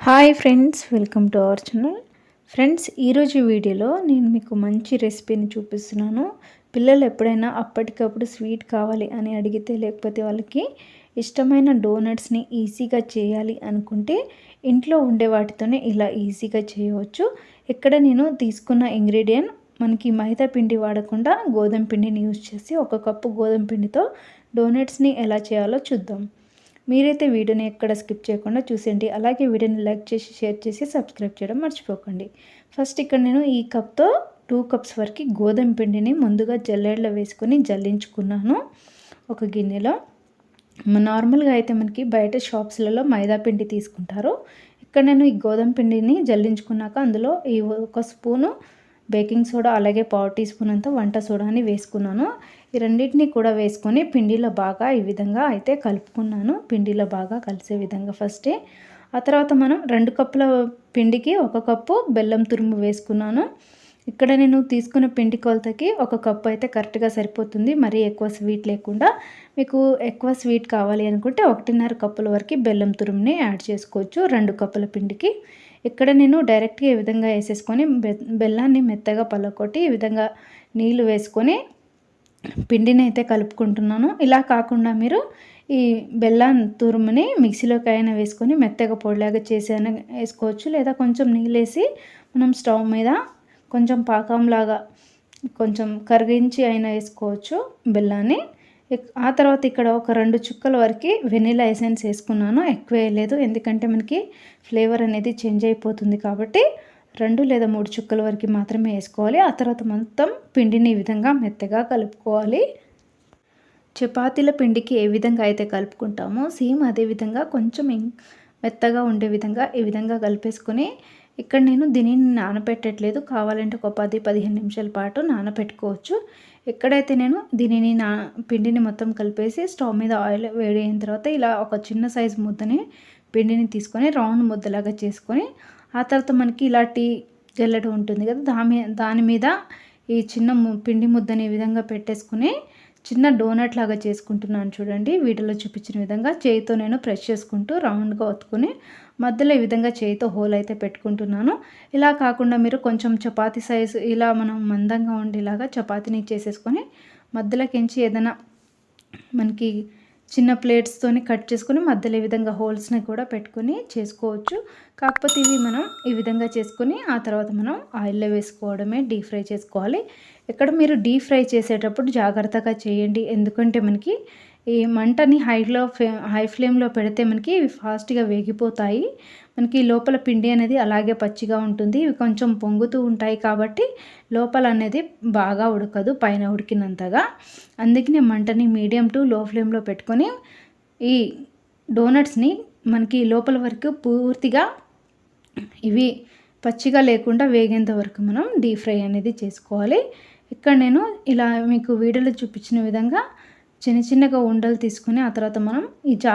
Hi friends welcome to our channel friends ఈరోజు వీడియోలో నేను మీకు మంచి రెసిపీని చూపిస్తున్నాను. పిల్లలు ఎప్పుడైనా అప్పటికప్పుడు స్వీట్ కావాలి అని అడిగితే లేకపోతే వాళ్ళకి ఇష్టమైన డోనట్స్ని ఈజీగా చేయాలి అనుకుంటే ఇంట్లో ఉండే వాటితోనే ఇలా ఈజీగా చేయవచ్చు. ఇక్కడ నేను తీసుకున్న ఇంగ్రీడియంట్ మనకి మైదా పిండి వాడకుండా గోధుమ పిండిని యూజ్ చేసి ఒక కప్పు గోధుమ పిండితో డోనట్స్ని ఎలా చేయాలో చూద్దాం. మీరైతే వీడియోని ఎక్కడ స్కిప్ చేయకుండా చూసేయండి. అలాగే వీడియోని లైక్ చేసి షేర్ చేసి సబ్స్క్రైబ్ చేయడం మర్చిపోకండి. ఫస్ట్ ఇక్కడ నేను ఈ కప్తో టూ కప్స్ వరకు గోధుమ పిండిని ముందుగా జల్లెడలో వేసుకొని జల్లించుకున్నాను ఒక గిన్నెలో. నార్మల్గా అయితే మనకి బయట షాప్స్లలో మైదా పిండి తీసుకుంటారు. ఇక్కడ నేను ఈ గోధుమ పిండిని జల్లించుకున్నాక అందులో ఈ ఒక స్పూను బేకింగ్ సోడా అలాగే పావు టీ స్పూన్ అంతా వంట సోడాని వేసుకున్నాను. ఈ రెండింటిని కూడా వేసుకొని పిండిలో బాగా ఈ విధంగా అయితే కలుపుకున్నాను. పిండిలో బాగా కలిసే విధంగా ఫస్టే ఆ తర్వాత మనం రెండు కప్పుల పిండికి ఒక కప్పు బెల్లం తురుము వేసుకున్నాను. ఇక్కడ నేను తీసుకున్న పిండి కొలతకి ఒక కప్పు అయితే కరెక్ట్గా సరిపోతుంది. మరీ ఎక్కువ స్వీట్ లేకుండా మీకు ఎక్కువ స్వీట్ కావాలి అనుకుంటే ఒకటిన్నర కప్పుల వరకు బెల్లం తురుముని యాడ్ చేసుకోవచ్చు రెండు కప్పుల పిండికి. ఇక్కడ నేను డైరెక్ట్గా ఈ విధంగా వేసేసుకొని బెల్లాన్ని మెత్తగా పలకొట్టి ఈ విధంగా నీళ్ళు వేసుకొని పిండిని అయితే కలుపుకుంటున్నాను. ఇలా కాకుండా మీరు ఈ బెల్లం తురుముని మిక్సీలోకి అయినా వేసుకొని మెత్తగా పొడిలాగా చేసి వేసుకోవచ్చు. లేదా కొంచెం నీళ్ళేసి మనం స్టవ్ మీద కొంచెం పాకంలాగా కొంచెం కరిగించి అయినా వేసుకోవచ్చు బెల్లాన్ని. ఆ తర్వాత ఇక్కడ ఒక రెండు చుక్కల వరకు వెనీలా ఎసెన్స్ వేసుకున్నాను. ఎక్కువ వేయలేదు ఎందుకంటే మనకి ఫ్లేవర్ అనేది చేంజ్ అయిపోతుంది కాబట్టి రెండు లేదా మూడు చుక్కల వరకు మాత్రమే వేసుకోవాలి. ఆ తర్వాత మొత్తం పిండిని ఈ విధంగా మెత్తగా కలుపుకోవాలి. చపాతీల పిండికి ఏ విధంగా అయితే కలుపుకుంటామో సేమ్ అదే విధంగా కొంచెం మెత్తగా ఉండే విధంగా ఈ విధంగా కలిపేసుకొని ఇక్కడ నేను దీనిని నానపెట్టట్లేదు కావాలంటే ఒక పది పదిహేను నిమిషాల పాటు నానపెట్టుకోవచ్చు ఎక్కడైతే నేను దీనిని నా పిండిని మొత్తం కలిపేసి స్టవ్ మీద ఆయిల్ వేడి అయిన తర్వాత ఇలా ఒక చిన్న సైజు ముద్దని పిండిని తీసుకొని రౌండ్ ముద్దలాగా చేసుకొని ఆ తర్వాత మనకి ఇలాంటి జల్లెడ ఉంటుంది కదా దాని దాని మీద ఈ చిన్న పిండి ముద్దని ఈ విధంగా పెట్టేసుకుని చిన్న డోనట్ లాగా చేసుకుంటున్నాను చూడండి. వీటిలో చూపించిన విధంగా చేయితో నేను ప్రెస్ చేసుకుంటూ రౌండ్గా ఒత్తుకుని మధ్యలో ఈ విధంగా చేయితో హోల్ అయితే పెట్టుకుంటున్నాను. ఇలా కాకుండా మీరు కొంచెం చపాతీ సైజు ఇలా మనం మందంగా ఉండేలాగా చపాతీని చేసేసుకొని మధ్యలోకించి ఏదైనా మనకి చిన్న ప్లేట్స్తోని కట్ చేసుకొని మధ్యలో ఈ విధంగా హోల్స్ని కూడా పెట్టుకొని చేసుకోవచ్చు. కాకపోతే ఇవి మనం ఈ విధంగా చేసుకొని ఆ తర్వాత మనం ఆయిల్లో వేసుకోవడమే డీప్ ఫ్రై చేసుకోవాలి. ఇక్కడ మీరు డీప్ ఫ్రై చేసేటప్పుడు జాగ్రత్తగా చేయండి. ఎందుకంటే మనకి ఈ మంటని హైలో హై ఫ్లేమ్లో పెడితే మనకి ఇవి ఫాస్ట్గా వేగిపోతాయి. మనకి లోపల పిండి అనేది అలాగే పచ్చిగా ఉంటుంది. ఇవి కొంచెం పొంగుతూ ఉంటాయి కాబట్టి లోపల అనేది బాగా ఉడకదు పైన ఉడికినంతగా. అందుకనే మంటని మీడియం టు లో ఫ్లేమ్లో పెట్టుకొని ఈ డోనట్స్ని మనకి లోపల వరకు పూర్తిగా ఇవి పచ్చిగా లేకుండా వేగేంత వరకు మనం డీప్ ఫ్రై అనేది చేసుకోవాలి. ఇక్కడ నేను ఇలా మీకు వీడియోలో చూపించిన విధంగా చిన్న చిన్నగా ఉండలు తీసుకొని ఆ తర్వాత మనం ఈ జా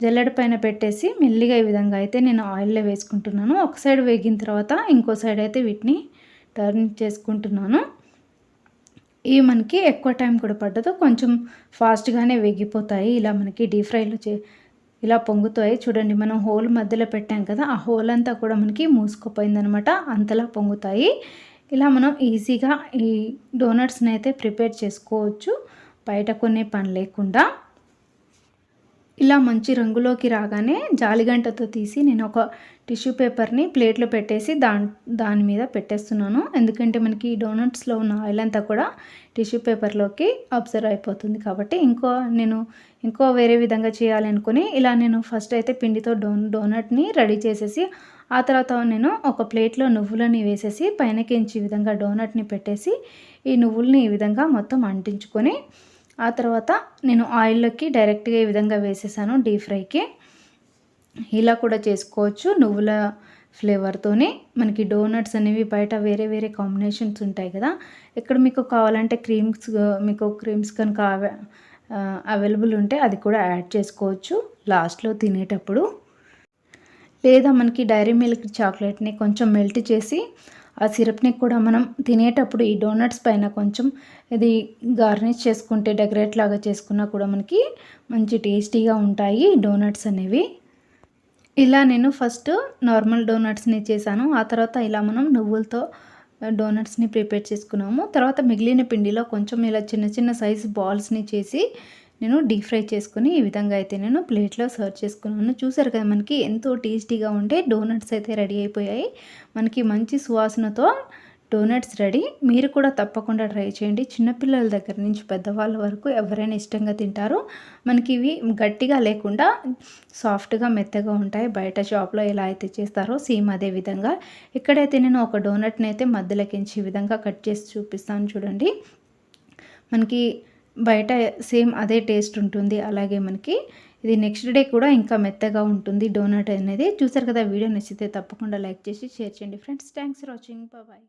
జల్లెడ పైన పెట్టేసి మెల్లిగా ఈ విధంగా అయితే నేను ఆయిల్లో వేసుకుంటున్నాను. ఒక సైడ్ వేగిన తర్వాత ఇంకో సైడ్ అయితే వీటిని టర్న్ చేసుకుంటున్నాను. ఇవి మనకి ఎక్కువ టైం కూడా పడ్డదు కొంచెం ఫాస్ట్గానే వేగిపోతాయి. ఇలా మనకి డీప్ ఫ్రైలో చే ఇలా పొంగుతాయి. చూడండి మనం హోల్ మధ్యలో పెట్టాం కదా ఆ హోల్ అంతా కూడా మనకి మూసుకుపోయిందనమాట. అంతలా పొంగుతాయి. ఇలా మనం ఈజీగా ఈ డోనట్స్ని అయితే ప్రిపేర్ చేసుకోవచ్చు. బయట కొనే పని లేకుండా. ఇలా మంచి రంగులోకి రాగానే జాలిగంటతో తీసి నేను ఒక టిష్యూ పేపర్ని ప్లేట్లో పెట్టేసి దాని దాని మీద పెట్టేస్తున్నాను. ఎందుకంటే మనకి డోనట్స్లో ఉన్న ఆయిల్ అంతా కూడా టిష్యూ పేపర్లోకి అబ్జర్వ్ అయిపోతుంది కాబట్టి ఇంకో నేను ఇంకో వేరే విధంగా చేయాలనుకుని ఇలా నేను ఫస్ట్ అయితే పిండితో డోన్ డోనట్ని రెడీ చేసేసి ఆ తర్వాత నేను ఒక ప్లేట్లో నువ్వులని వేసేసి పైనకించి ఈ విధంగా డోనట్ని పెట్టేసి ఈ నువ్వుల్ని ఈ విధంగా మొత్తం అంటించుకొని ఆ తర్వాత నేను ఆయిల్లోకి డైరెక్ట్గా ఈ విధంగా వేసేసాను డీప్ ఫ్రైకి. ఇలా కూడా చేసుకోవచ్చు నువ్వుల ఫ్లేవర్తోనే. మనకి డోనట్స్ అనేవి బయట వేరే వేరే కాంబినేషన్స్ ఉంటాయి కదా. ఇక్కడ మీకు కావాలంటే క్రీమ్స్ మీకు క్రీమ్స్ కనుక అవైలబుల్ ఉంటే అది కూడా యాడ్ చేసుకోవచ్చు లాస్ట్లో తినేటప్పుడు. లేదా మనకి డైరీ మిల్క్ చాక్లెట్ని కొంచెం మెల్ట్ చేసి ఆ సిరప్ని కూడా మనం తినేటప్పుడు ఈ డోనట్స్ పైన కొంచెం ఇది గార్నిష్ చేసుకుంటే డెకరేట్ లాగా చేసుకున్నా కూడా మనకి మంచి టేస్టీగా ఉంటాయి డోనట్స్ అనేవి. ఇలా నేను ఫస్ట్ నార్మల్ డోనట్స్ని చేశాను. ఆ తర్వాత ఇలా మనం నువ్వులతో డోనట్స్ని ప్రిపేర్ చేసుకున్నాము. తర్వాత మిగిలిన పిండిలో కొంచెం ఇలా చిన్న చిన్న సైజు బాల్స్ని చేసి నేను డీప్ ఫ్రై చేసుకుని ఈ విధంగా అయితే నేను ప్లేట్లో సర్వ్ చేసుకున్నాను. చూసారు కదా మనకి ఎంతో టేస్టీగా ఉండే డోనట్స్ అయితే రెడీ అయిపోయాయి. మనకి మంచి సువాసనతో డోనట్స్ రెడీ. మీరు కూడా తప్పకుండా ట్రై చేయండి. చిన్నపిల్లల దగ్గర నుంచి పెద్దవాళ్ళ వరకు ఎవరైనా ఇష్టంగా తింటారు. మనకి ఇవి గట్టిగా లేకుండా సాఫ్ట్గా మెత్తగా ఉంటాయి. బయట షాప్లో ఎలా అయితే చేస్తారో సేమ్ అదే విధంగా. ఇక్కడైతే నేను ఒక డోనట్ని అయితే మధ్యలోకించి ఈ విధంగా కట్ చేసి చూపిస్తాను చూడండి. మనకి బయట సేమ్ అదే టేస్ట్ ఉంటుంది. అలాగే మనకి ఇది నెక్స్ట్ డే కూడా ఇంకా మెత్తగా ఉంటుంది డోనట్ అనేది. చూసారు కదా వీడియో నచ్చితే తప్పకుండా లైక్ చేసి షేర్ చేయండి. Friends thanks for watching. Bye